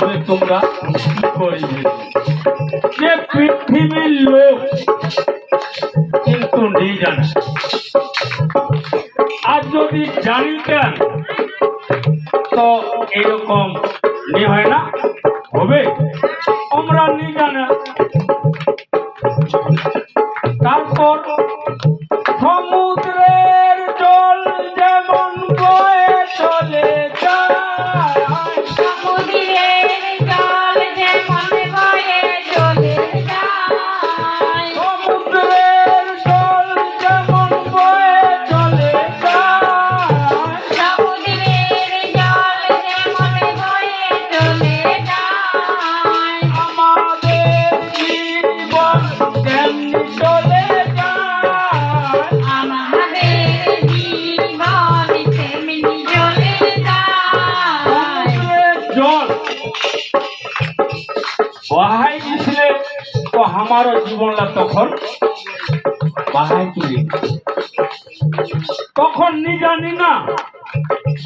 যখন তোমরা কি করিবে? যে পৃথিবীর লোক কিন্তু নেই জানে। আর যদি জানিতেন, তো এরকম নি হয় না? হবে। আমরা নেই জানা। আমারও জীবনটা তখন বাহাই তুলি তখন নি জানি না,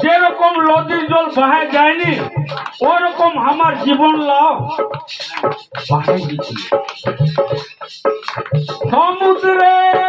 যেরকম নদীর জল বাহায় যায়নি, ওরকম আমার জীবন লাও। বাহাই দিছিল সমুদ্রের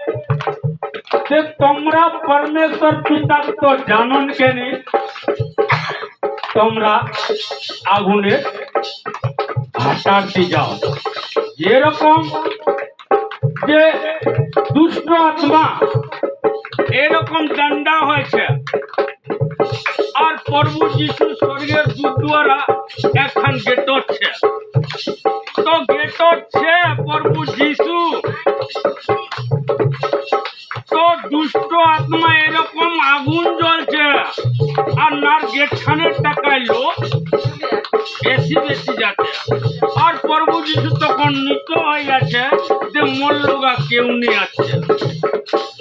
যে তোমরা পরমেশ্বর পিতা তো জানন কেনি তোমরা আগুনে ভাটাতে যাও। যেরকম যে দুষ্ট আত্মা, এরকম দণ্ডা হয়েছে। আর প্রভু যিশু স্বর্গের দূত দ্বারা একখান গেট হচ্ছে তো গেট হচ্ছে প্রভু যিশু। আত্মা এরকম আগুন জ্বলছে। আর নার গেট খানের টাকায় লোক বেশি বেশি যাচ্ছে আর প্রভু যিশু তখন নিত হয়ে গেছে যে মোর লোকা কেউ নেই আছে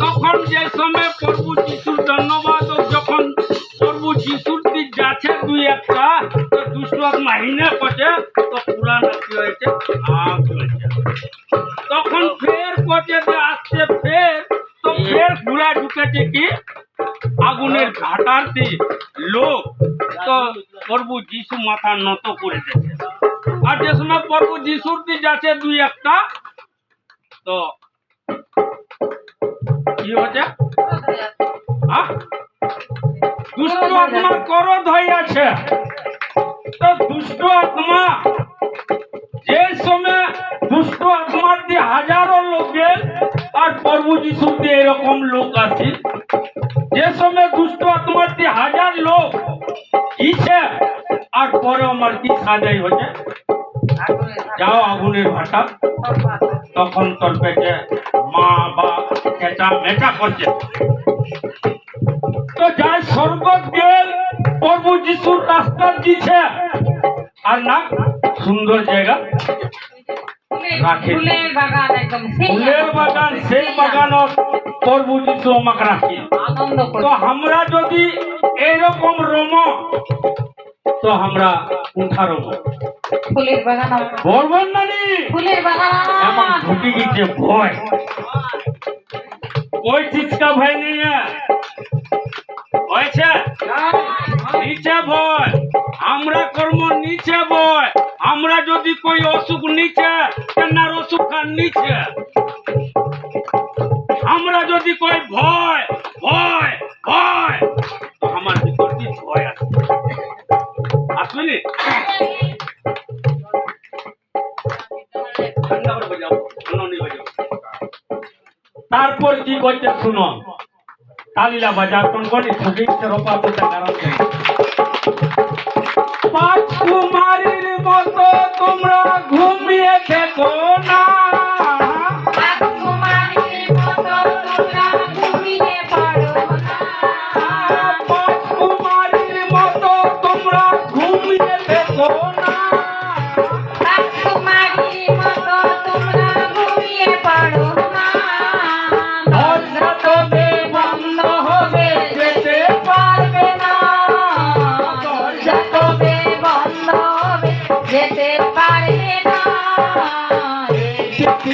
তখন যে সময় প্রভু যিশুর ধন্যবাদ যখন প্রভু যিশুর দিক যাচ্ছে দুই একটা, তো দুষ্ট আত্মা হিনে করছে তো পুরান কি হয়েছে আগ হয়েছে। তখন ফের করছে যে আসছে, ফের ফের ঘুরা ঢুকেছে কি? আগুনের ঘাটারতে লোক। তো প্রভু যিশু মাথা নত করে দিয়েছে। আর যে সময় প্রভু যিশুর দিক যাচ্ছে দুই একটা, তো কি হচ্ছে হ্যাঁ? দুষ্ট আত্মা ক্রোধ হইয়াছে তো দুষ্ট আত্মা যে সময় দুষ্ট আত্মার দিয়ে হাজারো লোক আর প্রভু যিশুর দিয়ে এরকম লোক আছে। যে সময় দুষ্ট আত্মার দিয়ে হাজার লোক ইচ্ছে আর পরে আমার কি সাজাই হচ্ছে? যাও আগুনের ভাটা। তখন তোর পেটে মা বা চেঁচা মেটা করছে। তো যাই স্বর্গ গেল প্রভু যিশুর রাস্তা দিছে আর না সুন্দর জায়গা। রাখে। ফুলের বাগান একদম সেই ফুলের বাগান বাগানত রাখি। তো আমরা যদি এরকম রম তো আমরা উঠা রম। ফুলের বাগান বলবেন না নি? ফুলের বাগান। এমন ঢুকে গেছে ভয়। ওই চিৎকা ভয় নেই হয়েছে? নিচে ভয়। আমরা কর্ম নিচে ভয়। আমরা যদি কই অসুখ নিচে, কেনার অসুখ আর নিচে। আমরা যদি কই ভয় ভয় ভয়, তো আমার ভিতর কি ভয় নিয়ে বাজাও। তারপর কি করছে শুনো? তালিলা বাজার কোন কোন ছবিতে রোপা করতে কারণ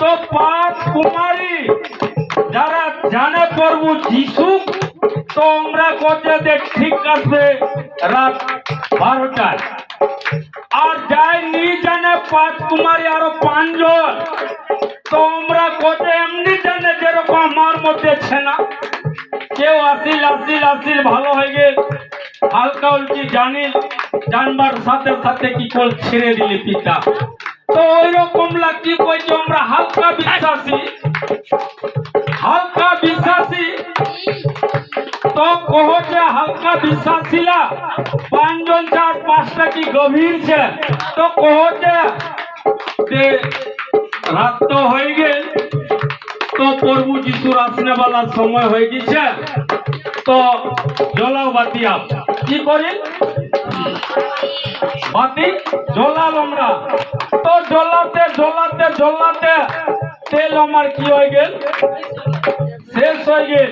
তো পাঁচ কুমারী। যারা জানে প্রভু যিশু, তো আমরা করতে ঠিক আসবে রাত বারোটায়। আর যাই নি জানে পাঁচ কুমারী আরও পাঁচজন, তো আমরা কত এমনি জানে যেরকম আমার মধ্যে ছেনা। কেউ আসিল আসিল আসিল, ভালো হয়ে গেল। হালকা উল্টি জানি জানবার সাথে সাথে কি কল ছেড়ে দিলে পিতা? তো ওই রকম কি কইছে, আমরা হালকা বিশ্বাসী। হালকা বিশ্বাসী। তো কহছে হালকা বিশ্বাসীলা পাঁচজন চার পাঁচটা কি গভীর ছে তো কহছে যে রাত তো হয়ে গেল, তো প্রভু যিশুর আসনে বালা সময় হয়ে গেছে। তো জলাও বাতি আপ। কি করি বাতি জ্বলাল আমরা তো জ্বলাতে জ্বলাতে জ্বলাতে তেল আমার কি হয়ে গেল? শেষ হয়ে গেল।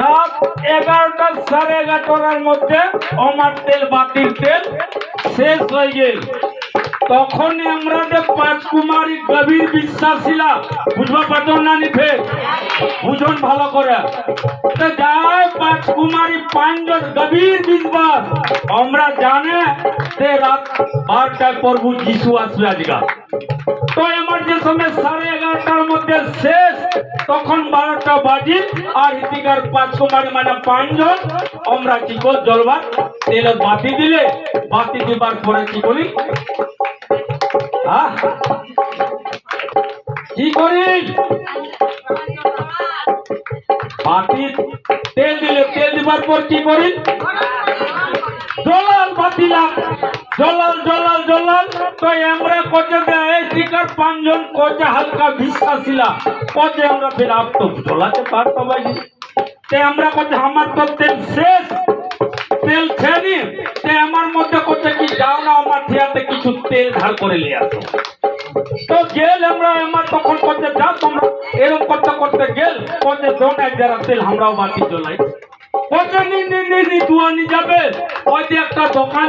রাত এগারোটা সাড়ে এগারোটার মধ্যে আমার তেল, বাতির তেল শেষ হয়ে গেল। তখনই আমরা যে পাঁচ কুমারী গভীর বিশ্বাসীলা বুঝবা পারতো না নি ফের বুঝুন ভালো করে। তো পাঁচ কুমারী পাঁচজন গভীর বিশ্বাস। আমরা জানে যে রাত বারোটায় প্রভু যিশু আসবে আজকা। তো আমার যে সময় সাড়ে এগারোটার মধ্যে শেষ, তখন বারোটা বাজি আর ইতিকার পাঁচ কুমারী মানে পাঁচজন আমরা কি কর জলবার তেলে বাতি দিলে, বাতি দিবার পরে কি করি কি করি? বাতি তেল দিলে তেল দিবার পর কি করি? জলাল বাতিলাম। জলাল জলাল জলাল, তো আমরা কোচে দেয় শিকার পাঁচজন কোচে হালকা বিশ্বাসীলা কোচে আমরা ফের আপ তো জলাতে পারতো বাজি তে আমরা কোচে আমার তো তেল শেষ। ধার করে নিয়ে আসো। তো গেল আমরা আমার তখন করতে যা তোমরা এরকম করতে করতে গেল করতে দোন এক যারা তেল আমরাও দুয়ানি যাবে। ওই যে একটা দোকান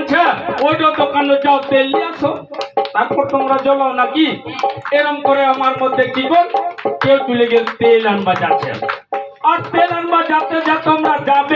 দোকানে তেল নিয়ে তারপর তোমরা নাকি? এরম করে আমার কি গেল তেল আনবা যাচ্ছে। আর তেল আনবা আমরা যাবে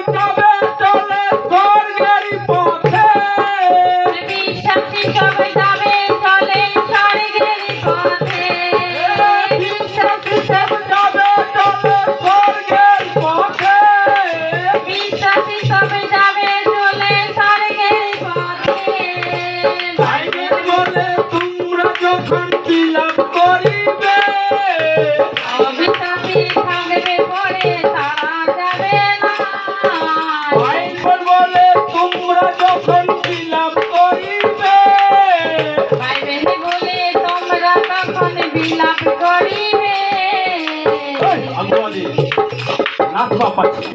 পাচ্ছি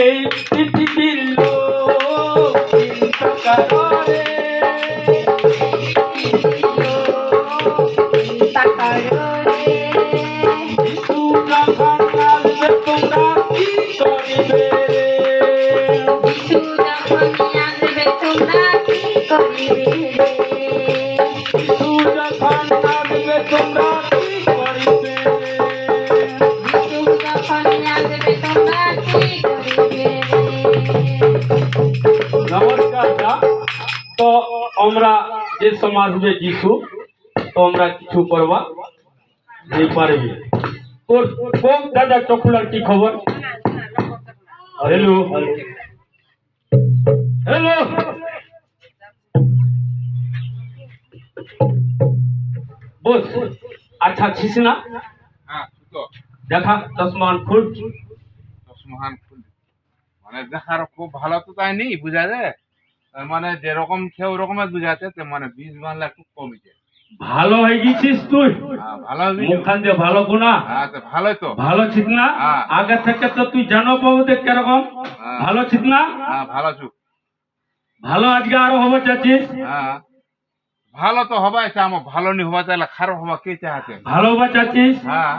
এই পৃথিবীর লোক চিন্তা করে চিন্তা করো যে সমাজ হবে যিশু তো আমরা কিছু করবা যেই পারবি। তোর কোন দাদা চকুলার কি খবর? হ্যালো হ্যালো বস আচ্ছা ছিস না? হ্যাঁ তো দেখা চশমান খুল। চশমাহান খুল। মানে দেখার খুব ভালো তো তাই নেই বুঝা যায়? তার মানে যেরকম খেয়ে ওরকমের বুঝাতে তো মানে বীজ বাংলা একটু কমেছে ভালো হয়ে গেছিস তুই? হ্যাঁ, ভালো হবে ভালো গুণা। হ্যাঁ তো ভালো ছিস না? হ্যাঁ। আগে থেকে তো তুই জানো বাবু দেখ কীরকম। ভালো ছিস না? ভালো চুপ ভালো আজকে আরও হবে চাচ্ছিস ভালো তো হবাই আমার ভালো নি হবা তাহলে খারাপ হবা কে চাহাতে ভালো হবে চাচ্ছিস হ্যাঁ।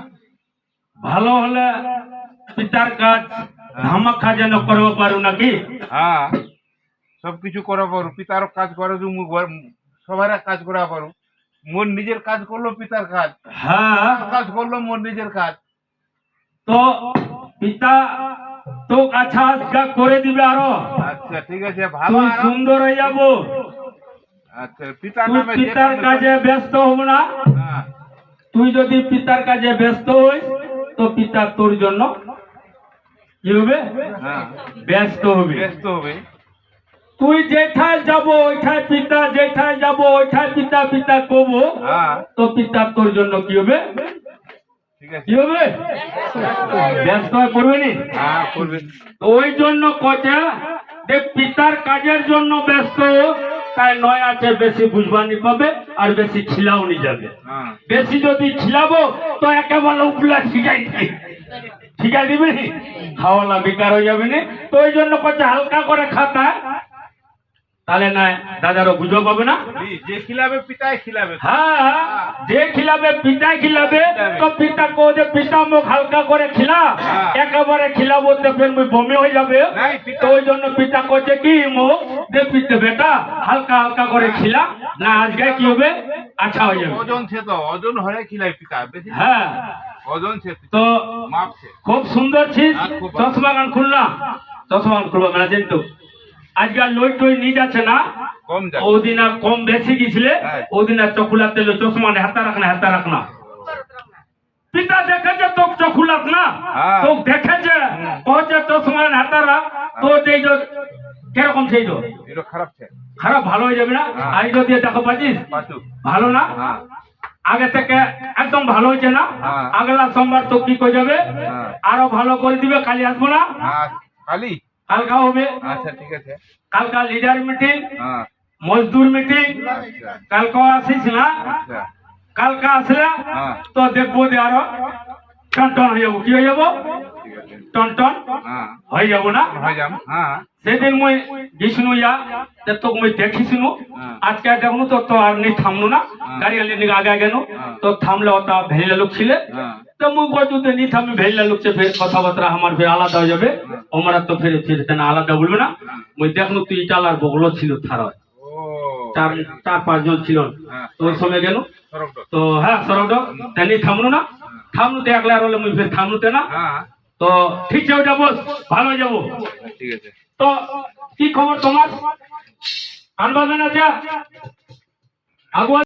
ভালো হলে পিতার কাজ ধামাখা যেন করব পারো নাকি? হ্যাঁ। সব কিছু করা পারো পিতারও কাজ করে সবার কাজ করা পারো। মোর নিজের কাজ করল পিতার কাজ। হ্যাঁ। কাজ করল মোর নিজের কাজ। তো পিতা তো আচ্ছা আজকে করে দিবে আরও। আচ্ছা ঠিক আছে ভালো সুন্দর হয়ে যাব। আচ্ছা পিতার নামে পিতার কাজে ব্যস্ত হব না। হ্যাঁ, তুই যদি পিতার কাজে ব্যস্ত হইস তো পিতা তোর জন্য কি হবে? হ্যাঁ। ব্যস্ত হবে। ব্যস্ত হবে। তুই যেঠায় যাব ওইঠায় পিতা যেঠায় যাব ওইঠায় পিতা পিতা কব হ্যাঁ। তো পিতা তোর জন্য কি হবে? ঠিক কি হবে? ব্যস্ত হয়ে পড়বে। নি ওই জন্য কচা যে পিতার কাজের জন্য ব্যস্ত তাই নয় আছে বেশি বুঝবানি পাবে আর বেশি যাবে। হ্যাঁ। বেশি যদি খিলাবো তো একেবারে উপলা শিখাই শিখাই দিবি? খাওয়ালা বেকার হয়ে যাবে নি? তো ওই জন্য কচা হালকা করে খাতা তাহলে না দাদারও গুজব হবে না? যে খিলাবে পিতায় খিলাবে হ্যাঁ যে খিলাবে পিতা খিলাবে তো পিতা কো যে পিতা মুখ হালকা করে খিলা। হ্যাঁ। একেবারে খিলাবো তো ফের মুই বমি হয়ে যাবে। তো ওই জন্য পিতা করছে কি মুখ? যে পিতা বেটা হালকা হালকা করে খিলা। না আজকে কি হবে? আচ্ছা হয়ে যাবে। ওজন সে তো ওজন হয়ে খিলাই পিতা বেশি হ্যাঁ। ওজন সে তো মাপছে খুব সুন্দর ছিস। হ্যাঁ। চশমা গান খুলনা। চশমা গান খুলবা মেলা কিন্তু আজকাল লই টই নিয়ে যাচ্ছে না। ওদিন আর কম বেশি গেছিলে হ্যাঁ। ওদিন আর চকুলাতে তেল চশমা নে হাতা রাখনা হাতা রাখনা পিতা দেখেছে তো চকুলাত না? হ্যাঁ। তো দেখেছে কহছে চশমা নে হাতা রাখ। তো যেই কীরকম সেই তো খারাপ ছে। খারাপ ভালো হয়ে যাবে না? হ্যাঁ। আই যদি দেখো পাচ্ছিস পাচু। ভালো না? আগে থেকে একদম ভালো হয়েছে না। আগলা সোমবার তো কি করে যাবে। আরও ভালো করে দিবে কালি আসব না? হ্যাঁ কালকা হবে। আচ্ছা ঠিক আছে। কালকা লিডার মিটিং হ্যাঁ। মজদুর মিটিং আচ্ছা। কালকা আসিস না? আচ্ছা। কালকা আসলে হ্যাঁ। তো দেখব যে আরও টন টন হয়ে যাব। কি হয়ে যাব? টন টন হ্যাঁ। হয়ে যাব না? সেদিন মুই গেছিনু ইয়া তোকে মুই দেখিছিনু। আজকে দেখনু তো তো আর নি থামনু না। গাড়ি আগে গেল হ্যাঁ। তো থামলে ওটা লোক ছিলে। তো মুই কইতু তো নি থামি ভেলিলা ফের কথাবার্তা আমার ফের আলাদা হয়ে যাবে। ওমরা তো ফের ফের তেনা আলাদা বলবে না। মুই দেখনু তুই ইটালার বগলো ছিল থার চার চার পাঁচজন ছিল। সময় গেল। তো। তো হ্যাঁ সরড তেনি থামনু না। থামনু দেখলে আর হলে মুই ফের থামনুতে না। তো ঠিক আছে ওটা বস ভালো যাব। ঠিক আছে। তো কি খবর তোমার? আনবাবে না আগুয়া